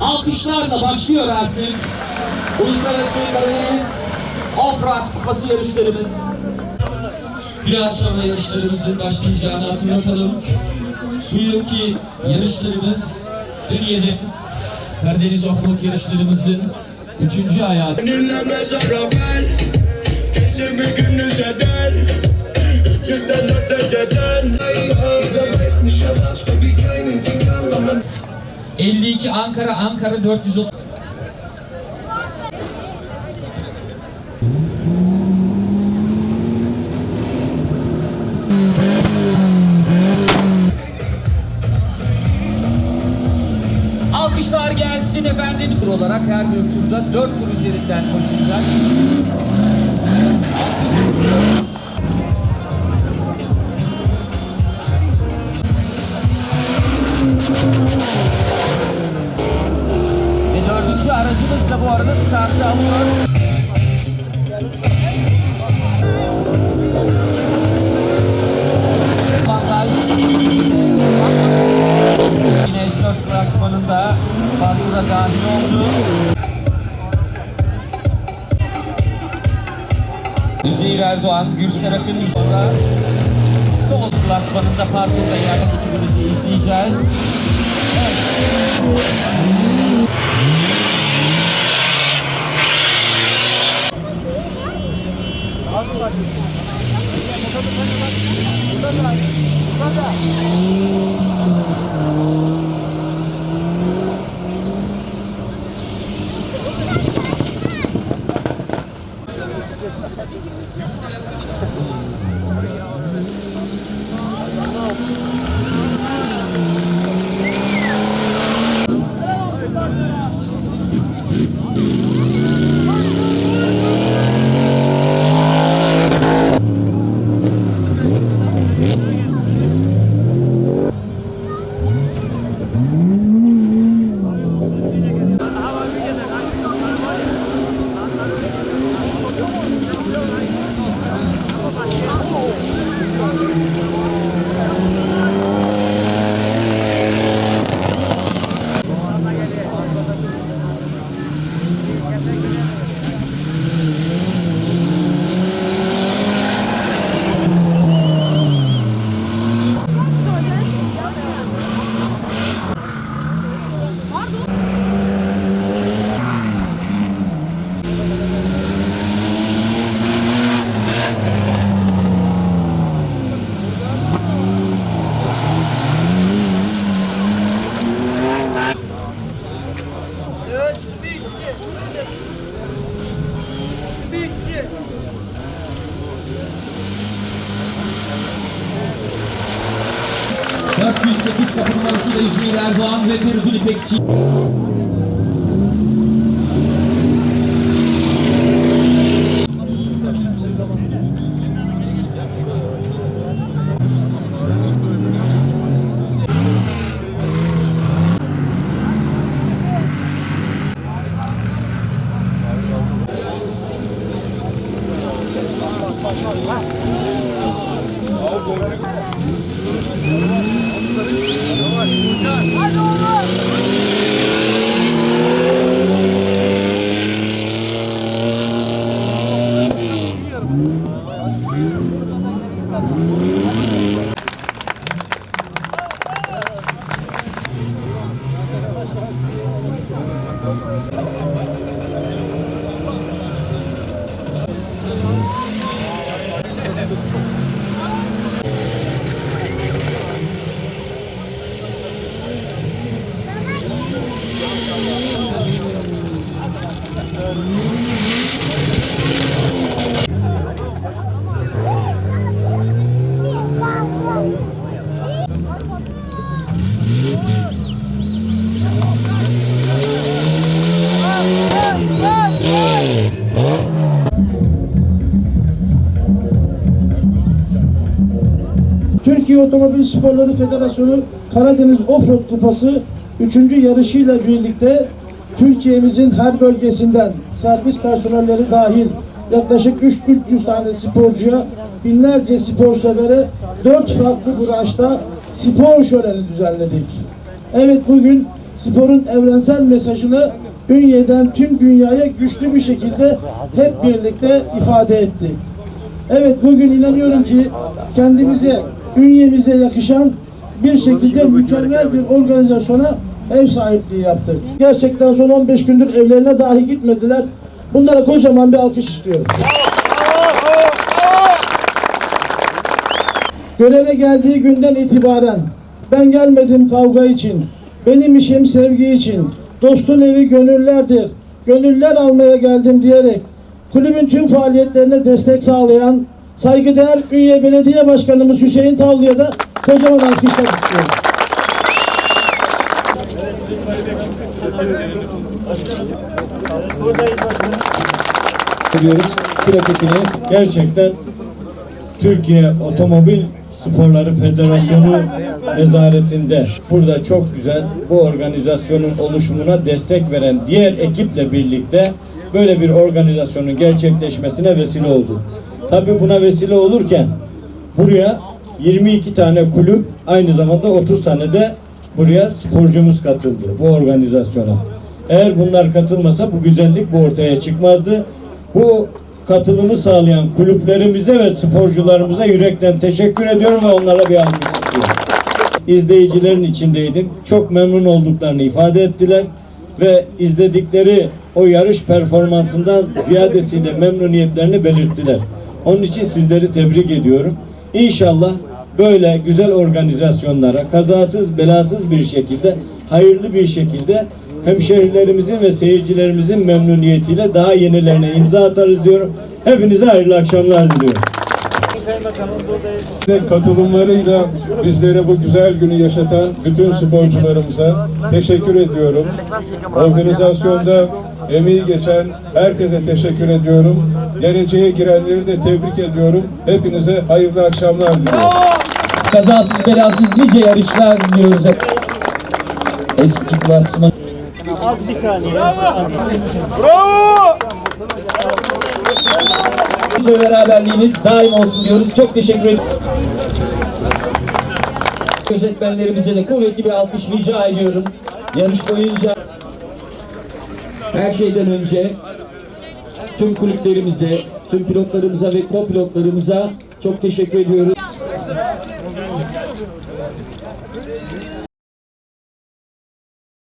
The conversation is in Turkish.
Alkışlarla başlıyor artık. Uluslararası Karadeniz Offroad Kupası yarışlarımız. Biraz sonra yarışlarımızın başlayacağını hatırlatalım. Bu yılki yarışlarımız Türkiye'de Karadeniz Offroad yarışlarımızın üçüncü ayağı. Dinlemez arabel Gecemi gündüz eder Üç dört eceden Bize weiß yavaş Baby Ding anlamam 52 Ankara, Ankara 430. Alkışlar gelsin efendim. Olarak her bir turda 4 tur üzerinden koşulacak. Ve yine S4 klasmanında dahil oldu. Üzeyir Erdoğan, Gürsel Akın sonra son klasmanında parkurda ilerleyen ekibimizi izleyeceğiz. Yükselen ...408 kapı numarasıyla Üzeyir Erdoğan ve Feridun İpekçi. Thank you. Türkiye Otomobil Sporları Federasyonu Karadeniz Offroad Kupası 3. yarışıyla birlikte Türkiye'mizin her bölgesinden servis personelleri dahil yaklaşık 300 tane sporcuya binlerce spor severe 4 farklı branşta spor şöleni düzenledik. Evet bugün sporun evrensel mesajını Ünye'den tüm dünyaya güçlü bir şekilde hep birlikte ifade ettik. Evet bugün inanıyorum ki kendimize, Ünye'mize yakışan bir şekilde mükemmel bir organizasyona ev sahipliği yaptık. Gerçekten son 15 gündür evlerine dahi gitmediler. Bunlara kocaman bir alkış istiyorum. Göreve geldiği günden itibaren ben gelmedim kavga için, benim işim sevgi için, dostun evi gönüllerdir, gönüller almaya geldim diyerek kulübün tüm faaliyetlerine destek sağlayan saygıdeğer Ünye Belediye Başkanımız Hüseyin Tavlı'ya da kocaman alkışlar istiyorum. ediyoruz. Plaketini gerçekten Türkiye Otomobil Sporları Federasyonu nezaretinde burada çok güzel bu organizasyonun oluşumuna destek veren diğer ekiple birlikte böyle bir organizasyonun gerçekleşmesine vesile oldu. Tabi buna vesile olurken buraya 22 tane kulüp aynı zamanda 30 tane de buraya sporcumuz katıldı bu organizasyona. Eğer bunlar katılmasa bu güzellik bu ortaya çıkmazdı. Bu katılımı sağlayan kulüplerimize ve sporcularımıza yürekten teşekkür ediyorum ve onlara bir alkış istiyorum. İzleyicilerin içindeydim. Çok memnun olduklarını ifade ettiler ve izledikleri o yarış performansından ziyadesiyle memnuniyetlerini belirttiler. Onun için sizleri tebrik ediyorum. İnşallah böyle güzel organizasyonlara kazasız belasız bir şekilde hayırlı bir şekilde hemşehrilerimizin ve seyircilerimizin memnuniyetiyle daha yenilerine imza atarız diyorum. Hepinize hayırlı akşamlar diliyorum. Katılımlarıyla bizlere bu güzel günü yaşatan bütün sporcularımıza teşekkür ediyorum. Organizasyonda emeği geçen herkese teşekkür ediyorum. Geleceğe girenleri de tebrik ediyorum. Hepinize hayırlı akşamlar diliyorum. Kazasız belasız nice yarışlar diliyoruz hep. Eski klasman. Az bir saniye. ve beraberliğiniz daim olsun diyoruz. Çok teşekkür ederim. Gözetmenlerimize de kuvvetli bir alkış rica ediyorum. Yarış boyunca her şeyden önce tüm kulüplerimize, tüm pilotlarımıza ve kopilotlarımıza çok teşekkür ediyoruz.